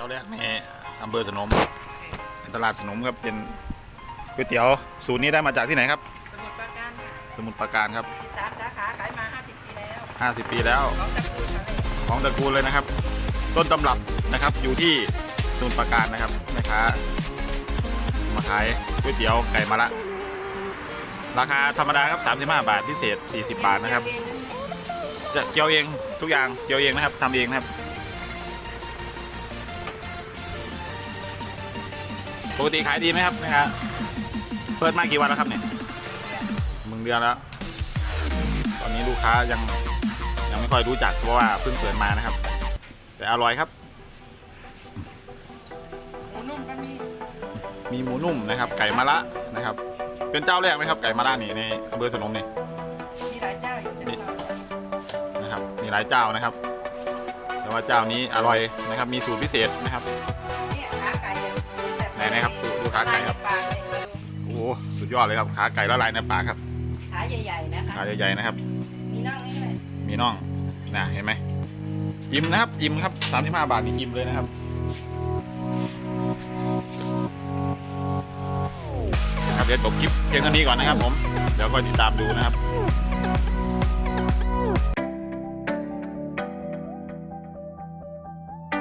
จ้าแรกในอำเภอสนมในตลาดสนมครับเป็นก๋วยเตี๋ยวสูตรนี้ได้มาจากที่ไหนครับ สมุดปราการค่ะสมุทรปราการครับสามสาขาขายมา 50 ปีแล้ว 50 ปีแล้วของตระกูลอะไรของตระกูลเลยนะครับ ต้นตำรับนะครับอยู่ที่สมุทรปราการนะครับแม่ค้ามาขายก๋วยเตี๋ยวไก่มะระราคาธรรมดาครับ 35 บาทพิเศษ 40 บาทนะครับ จะเจียวเองทุกอย่างเจียวเองนะครับทำเองนะครับ ปกติขายดีไหมครับนะครับเปิดมากี่วันแล้วครับเนี่ยมึงเดือนแล้ว ตอนนี้ลูกค้ายังยังไม่ค่อยรู้จักเพราะว่าเพิ่งเปิดมานะครับ แต่อร่อยครับ หมูนุ่มก็มีมีหมูนุ่มนะครับ ไก่มะระนะครับ เป็นเจ้าแรกไหมครับไก่มะระนี่ในอำเภอสนมนี่ มีหลายเจ้าอยู่เป็นเรานะครับมีหลายเจ้านะครับ แต่ว่าเจ้านี้อร่อยนะครับ มีสูตรพิเศษนะครับ ไหนๆครับดูดูขาไก่ครับลายในปากเลยโอ้โหสุดยอดเลยครับ ขาไก่ละลายในปากครับ ขาใหญ่ๆนะคะขาใหญ่ๆนะครับ มีน่องนี่ด้วยมีน่องนะเห็นไหมอิ่มนะครับอิ่มครับ 35 บาทนี่อิ่มเลยนะครับ นะครับเดี๋ยวจบคลิปเพียงเท่านี้ก่อนนะครับผม เดี๋ยวก็ติดตามดูนะครับ